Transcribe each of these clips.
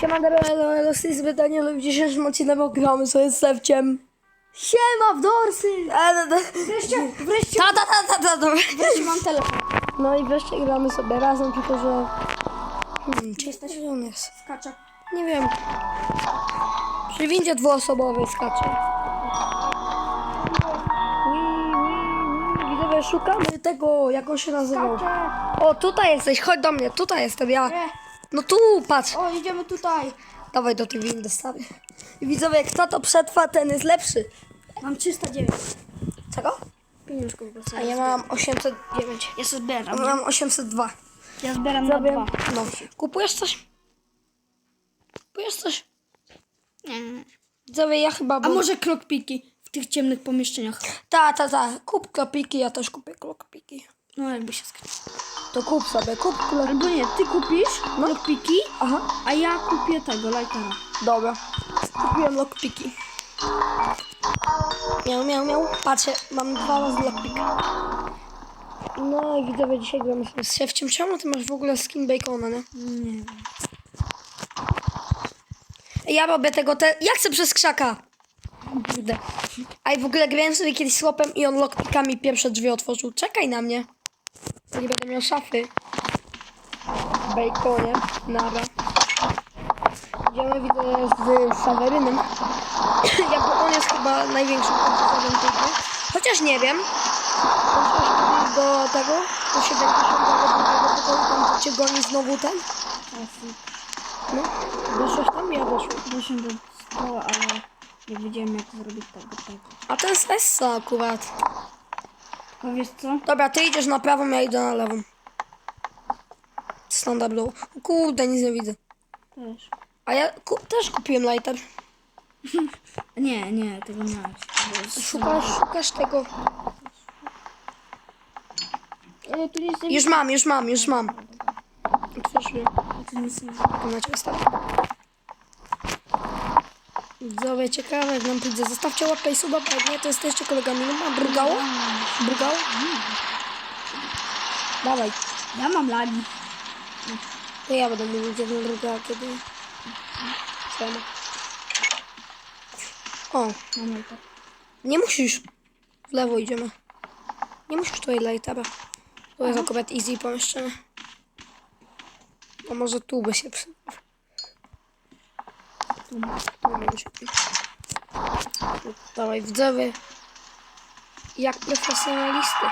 Siema, Darelo, z tej pytanie, ale w dzisiejszym odcinku gramy sobie z Sewciem. Siema, w dorsy! A, no, no. Wreszcie, wreszcie, Ta, ta, ta, ta, ta, ta. wreszcie mam telefon. No i wreszcie gramy sobie razem, tylko że... Hmm, gdzie jesteś? On jest? Skaczę. Nie wiem. Przy windzie dwuosobowej skacze. Widzowie, szukamy tego, jak on się nazywał. Skaczę. O, tutaj jesteś, chodź do mnie, tutaj jestem ja. Nie. No tu, patrz. O, idziemy tutaj. Dawaj do tej windy stawię. I widzowie, kto to przetrwa, ten jest lepszy. Mam 309 Czego? pieniążków. bo A ja mam 809. Ja sobie zbieram. mam 802. Ja zbieram na Zrobię. dwa. No. Kupujesz coś? Kupujesz coś? Nie. Widzowie, ja chyba... A bym- może krokpiki w tych ciemnych pomieszczeniach? Ta, ta, ta. Kup klopiki, ja też kupię klopiki. No jakby się skacze. To kup sobie, kup klopiki. Albo nie, ty kupisz krokpiki, Aha. a ja kupię tego, lightera. Dobra. Kupiłem lockpiki. Miał, miał, miał. Patrzę, mam dwa razy lockpika. No i widzowie, dzisiaj gramy sobie z szefciem. Czemu ty masz w ogóle skin bacona, nie? Nie wiem. Ja robię tego te... Ja chcę przez krzaka! Kurde. A i w ogóle grałem sobie kiedyś z chłopem i on lockpikami pierwsze drzwi otworzył. Czekaj na mnie. Nie będę miał szafy. W baconie. Nara. Idziemy widzę z Sawerynem. Jakby on jest chyba największym komputerem tej gry. Chociaż nie wiem. Kiedyś do tego? Do 72 pokoju, tam gdzie goni znowu ten? No. Doszłeś tam? Ja doszłem. Doszłem do stołu, ale nie wiedziałem jak zrobić tego. tego. A to jest Essa akurat. A wiesz co? Dobra, ty idziesz na prawą, ja idę na lewą. Standardowo. O Kurde, nic nie widzę. Też. A ja ku też kupiłem lighter. Nie, nie, tego nie jest- Szukasz, szukasz tego. Ale tu nic nie Już mam, już mam, już mam. Otworzyłem. Tu nic nie na ciebie stawię. Widzowie, ciekawe jak nam pójdzie. Zostawcie łapkę i suba, bo jak nie, to jesteście kolegami. No mam brugało? Brugało? Dawaj. Ja mam lagi. To ja będę mówić jedno drugie, a kiedy... Mam? O, Mam nie musisz. W lewo idziemy. Nie musisz tutaj lightera. To jest akurat easy pomieszczenie. A może tu by się przydał. Tu. Tu by się No, Dawaj, widzowie. Jak profesjonalisty.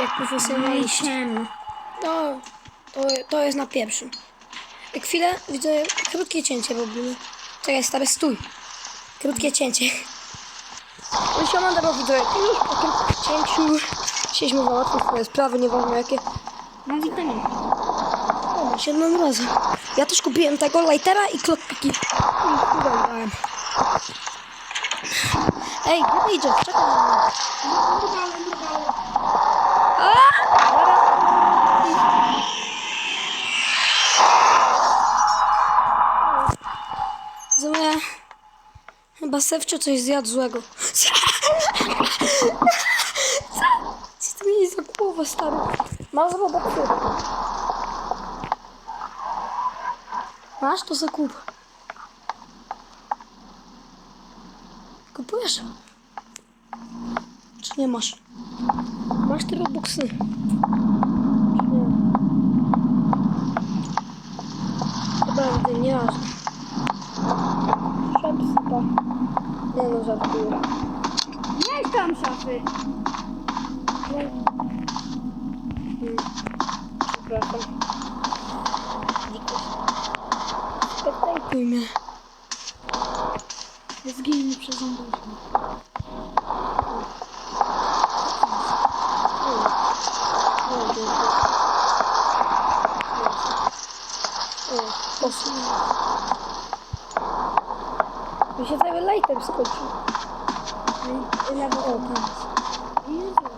Jak No i profesjonaliści. No, to, to jest na pierwszym. Jak chwilę widzę krótkie cięcie robimy. Czekaj, stary, stój. Krótkie cięcie. No się mam widzę, już po krótkim cięciu chcieliśmy załatwić swoje sprawy, nieważne jakie. Mam witaminę. Masz jedną razę. Ja też kupiłem tego lightera i klopiki. I dałem. Ej, gdzie ty idziesz? Czekaj na mnie. Złe. Chyba Sewcio coś zjadł złego. Co? Co ty mi za głowę, stary? Masz roboty. Masz to za kup. Kupujesz? Czy nie masz? Masz te robuxy? Czy nie? Chyba nigdy nie masz. Szepsta. Nie no, żartuję. Nie tam mnie. Zginę przez zombie. O, posuń. Mi się cały lighter skończył. Lewo O, tam. Nie.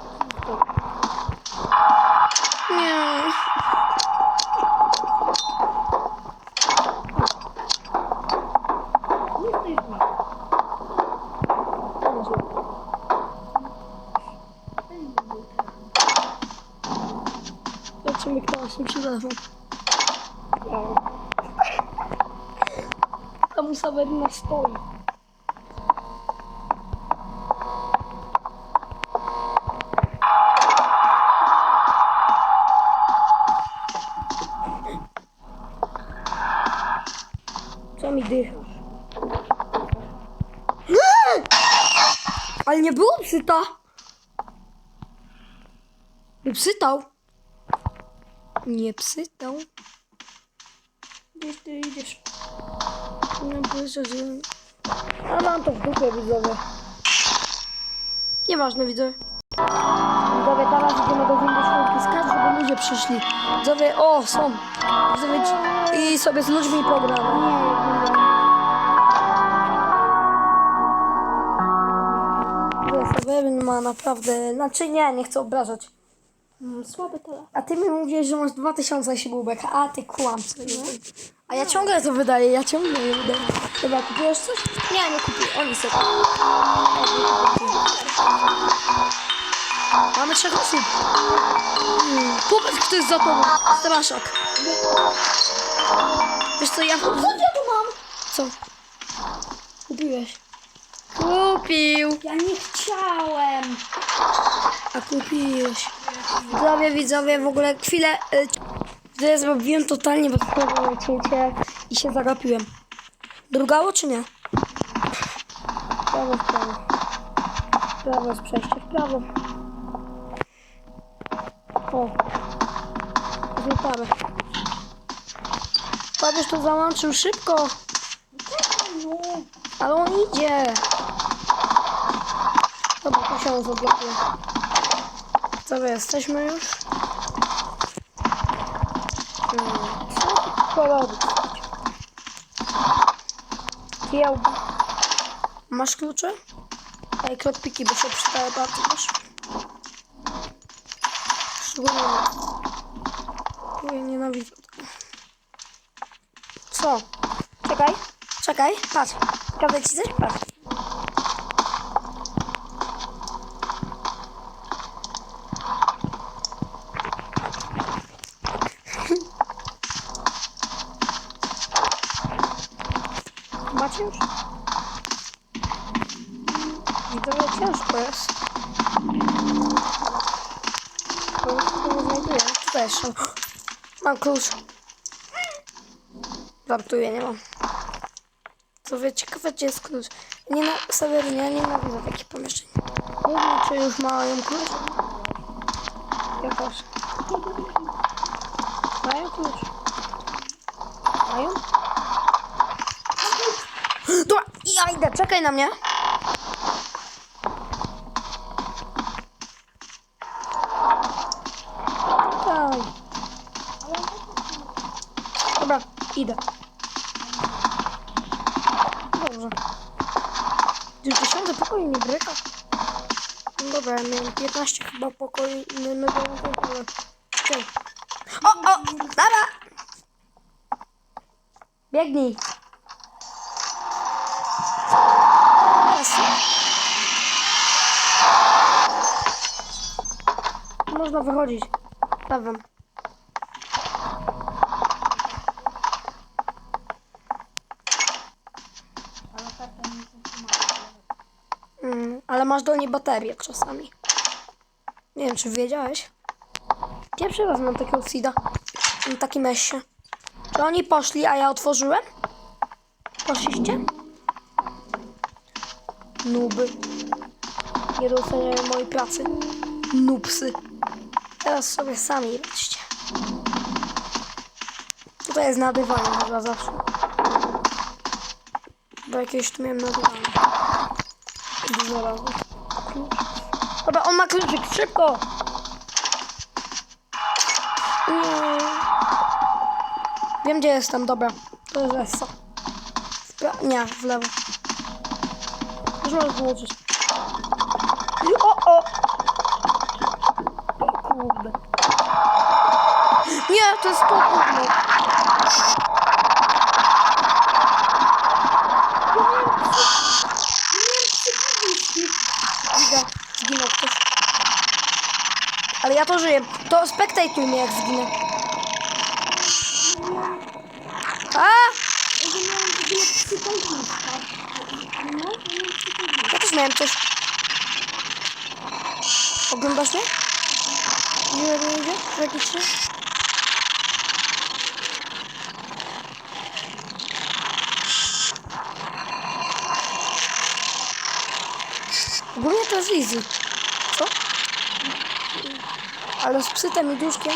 Zobaczymy, kto ma szybszy telefon. Ja. znowu Saweryna stoi. Co mi dychasz? Ale nie było psyta. Nie psytał. Nie psytał. Gdzieś ty idziesz. No proszę, że... A mam to w dupie, widzowie. Nieważne, widzowie. Widzowie, teraz idziemy do windy czwórki. Skacz, żeby ludzie przyszli. Widzowie, o, są. Widzowie, i sobie z ludźmi pogramy. Seweryn ma naprawdę... Znaczy nie, nie chcę obrażać. Mm, Słaby telefon. A ty mi mówisz, że masz 2000 śrubek, a ty kłamco. A ja ciągle to wydaję, ja ciągle je wydaję. Dobra, kupujesz coś? Nie, nie kupuję, oni sobie. Mamy trzech osób. Hmm. Popatrz, kto jest za tobą. Straszak. Wiesz co, ja... Co ja tu mam? Co? Kupiłeś. Kupił. Ja nie chciałem. A kupiłeś. Widzowie, widzowie, w ogóle chwilę. y, ja zrobiłem totalnie bezpłatne cięcie i się zagapiłem. Drugało czy nie? Prawo, w prawo. Prawo jest przejście, w prawo. O. Złapamy. Fabiusz to załączył szybko. Ale on idzie. Dobra, to się on zablokuje. Co wy jesteśmy już? Hmm, Co tu porobić? Kieł. Masz klucze? Ej, klopiki, bo się przydaje bardzo, wiesz? Szczególnie... Oj, nienawidzę tego. Co? Czekaj, czekaj, patrz. Pokażę ci coś? Patrz. Macie już? Widzowie ciężko jest. Bo już tego nie znajduję. Tutaj jeszcze. Mam klucz. Żartuję, nie mam. Co wie, ciekawe gdzie jest klucz. Nie na Sewerynie, ja nienawidzę takich pomieszczeń. Nie wiem, czy już mają klucz. Jakoś. Mają klucz. Mają? Dobra, ja idę, czekaj na mnie. Czekaj. Dobra, idę. Dobrze. Już dziesiąty pokój nie bryka. No dobra, ja miałem 15 chyba pokoi i my my byłem ale... Czekaj. O, o, dobra! Biegnij. Można wychodzić. Prawem. Mm, ale masz do niej baterię czasami. Nie wiem, czy wiedziałeś. Pierwszy raz mam takiego seeda. Na takim mesie. Czy oni poszli, a ja otworzyłem? Poszliście? Nuby. Nie doceniają mojej pracy. Nupsy. Teraz sobie sami jedźcie. Tutaj jest nadywanie chyba zawsze. Bo jakieś tu miałem nadywanie. Dużo razy. Dobra, on ma kluczyk, szybko! Nie. Wiem gdzie jestem, dobra. To jest pra- nie, w lewo. Już możesz wyłączyć. O, o! O kurde. Nie, to jest kurde. Giga, zginął ktoś. Ale ja to żyję. To spektatuj mnie jak zginę. A! No, ja też miałem coś. Oglądasz mnie? Nie, nie idzie? Tragicznie? Easy. Co? Ale z psytem i duszkiem?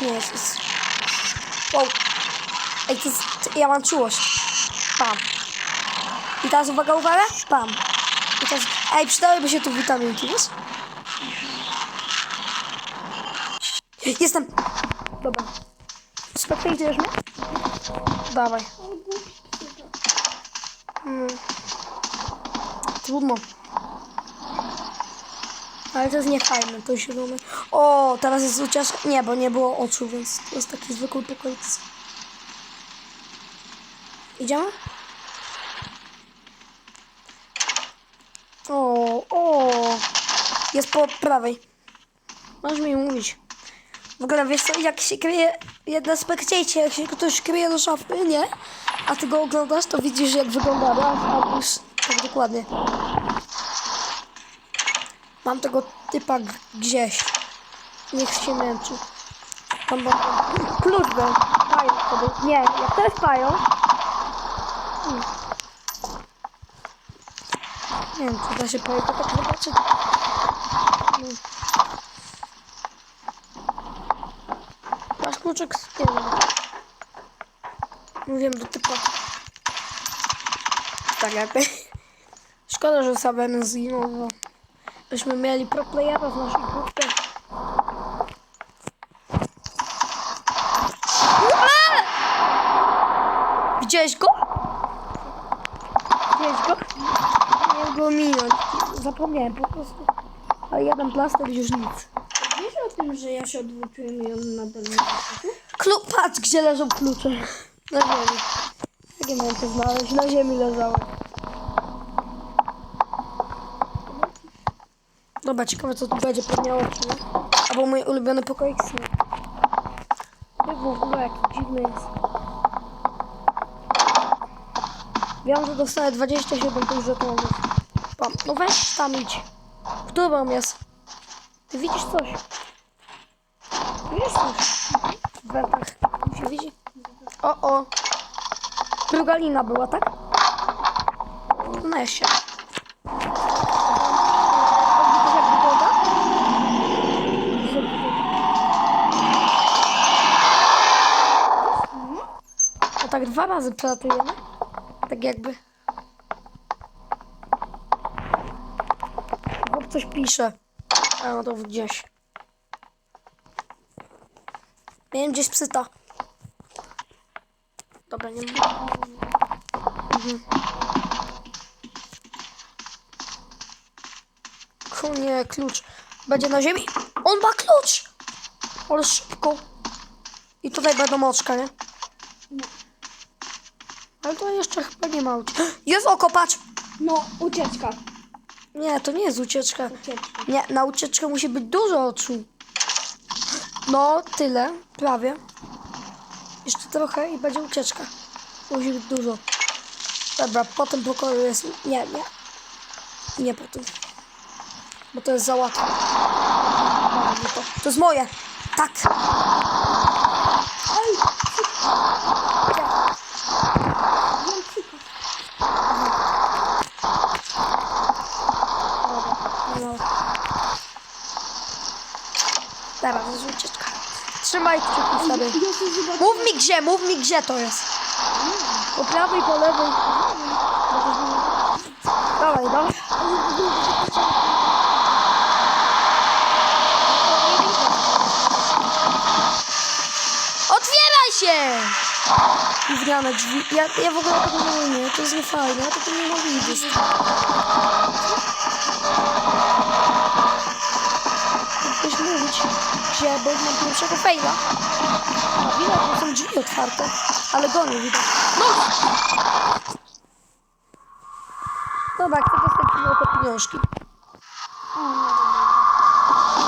Nie jest. Wow. Ej, to jest, ja mam czułość. Pam. I teraz uwaga, uwaga. Pam. I teraz, ej, przydałyby się tu witaminki, wiesz? Jestem. Dobra. Spektaktujesz mnie? Dawaj. Hmm. Trudno. Ale to jest niefajne, to zielone. O, teraz jest chociaż... Nie, bo nie było oczu, więc to jest taki zwykły pokoik. Idziemy? O, o. Jest po prawej. Możesz mi mówić. W ogóle wiesz co, jak się kryje, jedna spektajcie, jak się ktoś kryje do szafy, nie? A ty go oglądasz, to widzisz jak wygląda raz, a tak dokładnie. Mam tego typa gdzieś. Niech się męczy. Tam, tam, tam. Klucz był. Pająk to był. Nie, jak to jest pająk. Hmm. Nie wiem, czy da się pająka tak zobaczyć. Hmm. Masz kluczyk z tyłu. Mówiłem do typa. Tak jakby. Szkoda, że Saben zginął, bo byśmy mieli pro playera w naszej grupie. Widziałeś go? Widziałeś go? Nie go minąć. Zapomniałem po prostu. Ale jeden plaster już nic. Wiesz o tym, że ja się odwróciłem i on nadal nie? Klu patrz, gdzie leżą klucze. Na ziemi. Jak ja miałem to znaleźć? Na ziemi leżały. Dobra, ciekawe co tu będzie oczy, nie? Albo mój ulubiony pokoik snu. Jak w ogóle jaki dziwny jest. Wiem, że dostaję 27 tych żetonów. No weź tam idź. W którą jest? Ty widzisz coś? Widzisz coś? W wentach. Się widzi? O, o. Druga lina była, tak? No jeszcze. Widzisz jak wygląda? Widzisz, jak wygląda? No tak dwa razy przelatujemy. Tak jakby. Chłop coś pisze. A no to gdzieś. Miałem gdzieś psyta. Dobra, nie ma. Mhm. Nie, klucz. Będzie na ziemi. On ma klucz! Ale szybko. I tutaj będą oczka, nie? Ale to jeszcze chyba nie ma ucieczki. Jest oko, patrz! No, ucieczka. Nie, to nie jest ucieczka. Ucieczka. Nie, na ucieczkę musi być dużo oczu. No, tyle, prawie. Jeszcze trochę i będzie ucieczka. Musi być dużo. Dobra, po tym pokoju jest... Nie, nie. Nie po tym. Bo to jest za łatwe. To jest moje. Tak. Ej, Ja. mam psycho. Dobra, no. Dobra, to jest ucieczka. Ja się zobaczę. Mów mi gdzie, mów mi gdzie to jest. Po prawej, po lewej. Dawaj, dawaj. Otwieraj się! Gówniane drzwi. Ja, ja w ogóle tego nie umiem, to jest niefajne, ja tego nie mogę widzieć. Ktoś mówić, że bo mam pierwszego fejla. A widać, że są drzwi otwarte, ale go nie widać. No! Dobra, kto dostępuje te pieniążki?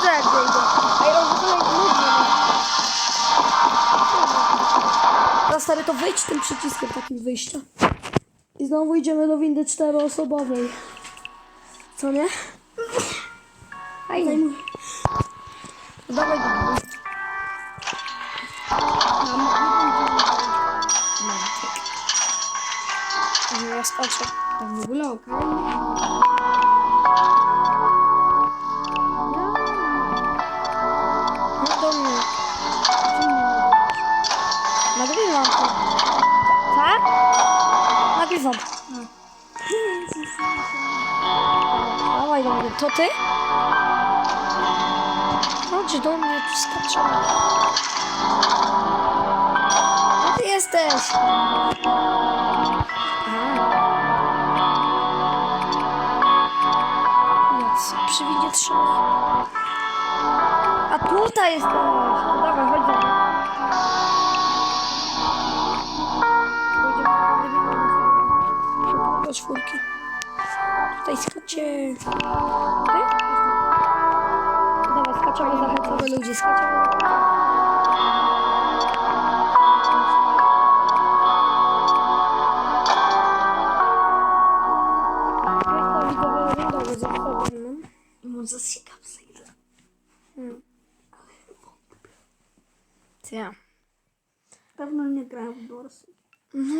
Jak wejdę. A ja w ogóle nudno mam. Teraz stary, to wyjdź tym przyciskiem takim wyjścia. I znowu idziemy do windy czteroosobowej. Co nie? Fajnie. Dawaj do góry. No do mnie. Nagrywam to. Tak? Nagrywam. Dawaj do. To? Chodź do mnie, tu skaczę. Gdzie ty jesteś? Nic, przywidzie trzech. A tutaj jesteś. To dawaj, chodź do czwórki. Tutaj skacie. Ty? Dawaj, skaczemy, zachęcamy ludzi, skaczemy. Jak to widzowie oglądały za sobą, I mu zasikam zejdę. Ja. Pewno nie grałem w dorsy. No,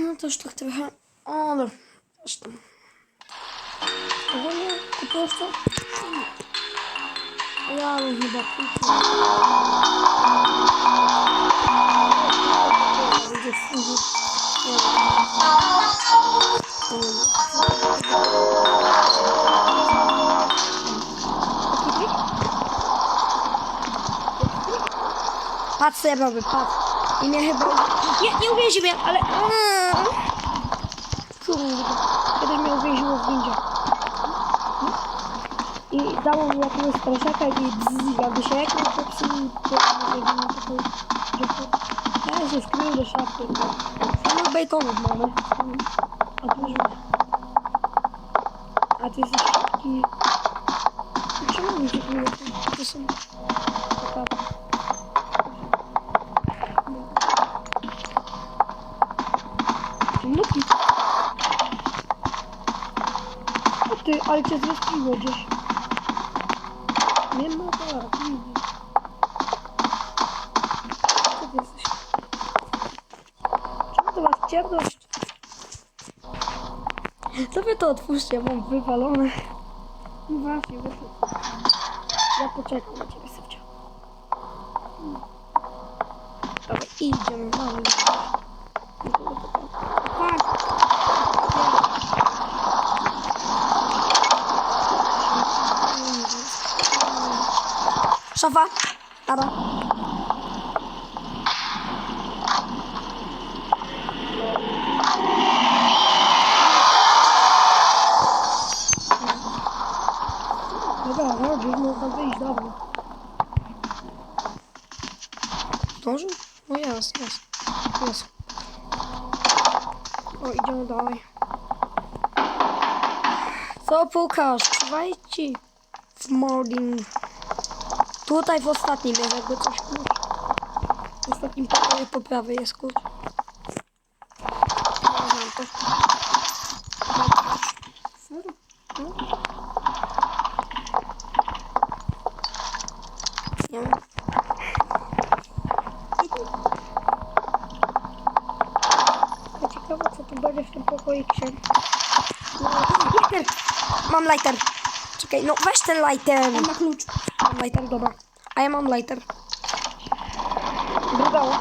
no to już tak trochę. O, no. Zresztą. Ogólnie kupiłeś to? Ja chyba. Patrz co ja robię, patrz. I mnie chyba... Nie, nie uwięzi mnie, ale... Kurde. Kiedyś mnie uwięziło w windzie. I dało mi jakiegoś straszaka i bzz, jakby się na popsuł, to nie wiem, taką... to- Ja się skrył do szafy. Samych baconów mamy. A tu już... A ty jesteś taki... Czemu mi się kryje? To są... Taka... Nuki. O ty, ale cię zrespiło gdzieś. Nie ma tak, nie widzę. Co ty jesteś? Czemu to masz ciemność? Sobie to otwórzcie, mam wywalone. No właśnie, wyszło. Ja poczekam na ciebie, Sewcia. Dobra, idziemy, mamy. Szafa. Dobra, chodź, już można wyjść, dobra. Zdążył? No jest, jest. Jest. O, idziemy dalej. Co pukasz? Słuchajcie. W morning. Tutaj w ostatnim jest jakby coś klucz. W ostatnim pokoju po prawej jest klucz. Nie znam to. serio? No. Nie wiem. Ja ciekawe co tu będzie w tym pokoiku. No, lighter! Mam lighter. Czekaj, no weź ten lighter. On ma klucz. Mam lighter, dobra. A ja mam lighter. Drugało.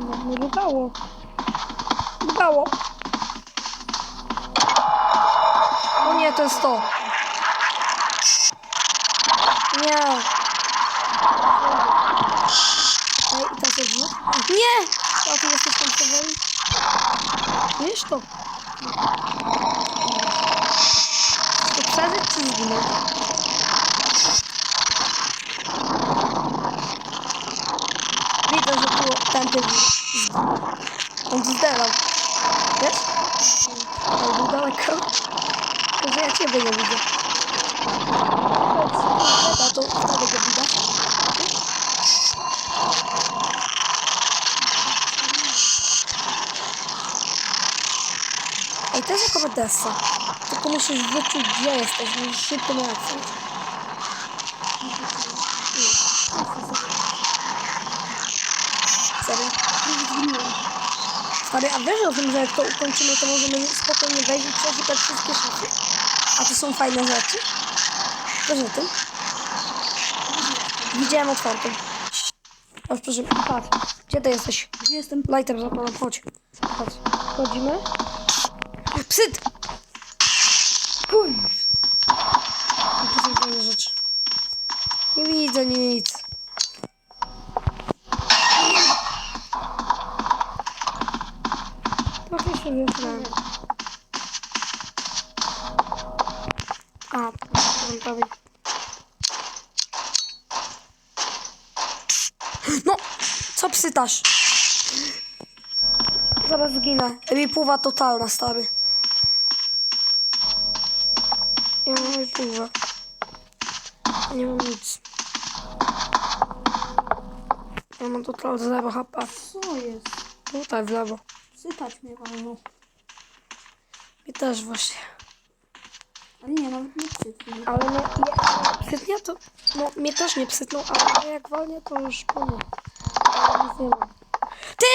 No, nie drugało. Drugało. O nie, to jest to. Nie. Okej, i teraz jest dwóch. Nie! A ty jesteś tam powoli. Wiesz to. fazer tudo, né? Vidas, eu tô tanto de... Um desdelão. Yes? I'll do daleko. Tylko, że ja ciebie nie widzę. Chodź, to wtedy go widać. Ej, to jest jako desa. Tylko musisz wyczuć, gdzie jesteś. Musisz szybko reakcjować. Serio? Stary, a wiesz o tym, że jak to ukończymy, to możemy spokojnie wejść i przeszukać wszystkie szafy? A to są fajne rzeczy? Wiesz o tym? Widziałem otwartą. Aż proszę, patrz. Gdzie ty jesteś? Gdzie jestem? Lighter zapalam, chodź. Chodź. Wchodzimy. Psyt! Kurwa. Jakie są fajne rzeczy. Nie widzę nic. Trochę się wypnę. A, tam prawie. No! Co psytasz? Zaraz zginę. Ripuwa totalna, stary. Ja mam ripuwę. Nie mam nic. Ja mam total zero HP. Co jest? Tutaj w lewo. Sypać mnie wolno. I też właśnie. Ale nie, nawet nie sypnie. Ale no, jak psytnie to... No, mnie też nie psytną, ale jak walnie to już pomógł. Nic nie mam. Ty!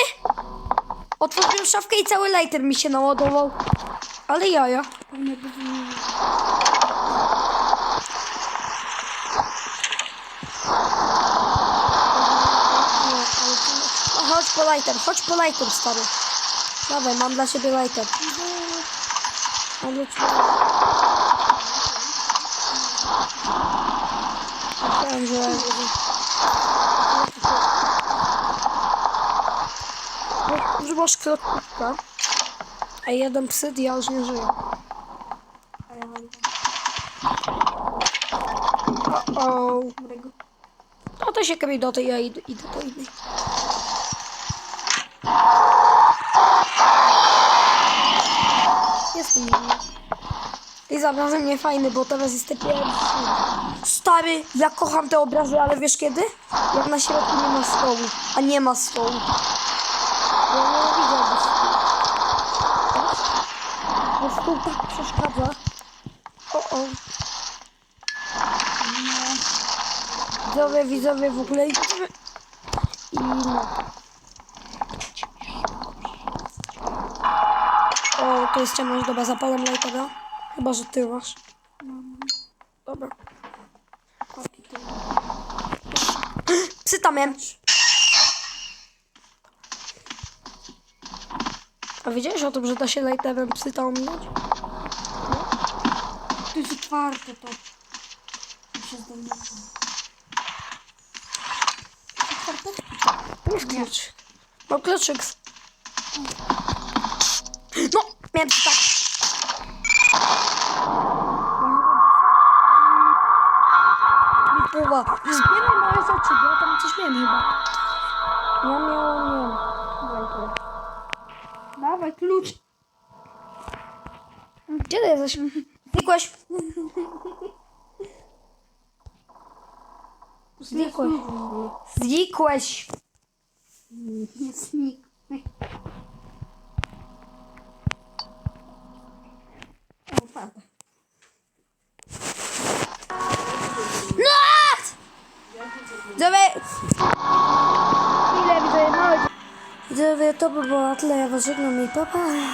Otworzyłem szafkę i cały lighter mi się naładował. Ale jaja. Pewnie będzie mi... Nie, ale to... No, chodź po lighter, chodź po lighter, stary. Dawaj, mam dla ciebie lighter. Mam dla ciebie... Myślałem, że... Że masz klotnika. A jeden psyt, ja już nie żyję. O, dobrego. no to się kieruj do tej, ja idę, idę do innej. Jestem inny. I zarazem nie fajny, bo teraz jestem pierwszy. Stary, ja kocham te obrazy, ale wiesz kiedy? Jak na środku nie ma stołu, a nie ma stołu. Ja nie widzę bez stołu. Bo stół tak przeszkadza. O, o. Widzowie, widzowie w ogóle. I no. O, to jest ciemność, dobra, zapalam lightera. Chyba, że ty masz. Dobra. To... Psy tam miałem. A wiedziałeś o tym, że da się lighterem psy tam ominąć? To jest otwarte to. Ja się zdomyślam. Otwarte? To jest klucz. Mam kluczyk. No, miałem tak. Połowa. Zbieraj moje rzeczy, bo ja tam coś miałem chyba. Ja miałem, nie wiem. Dawaj tu. Dawaj klucz. Gdzie ty jesteś? Znikłeś. Znikłeś. Znikłeś. Nie Widzowie! Chwilę, widzowie, małe. Widzowie, to by było na tyle. Ja was żegnam i pa, pa.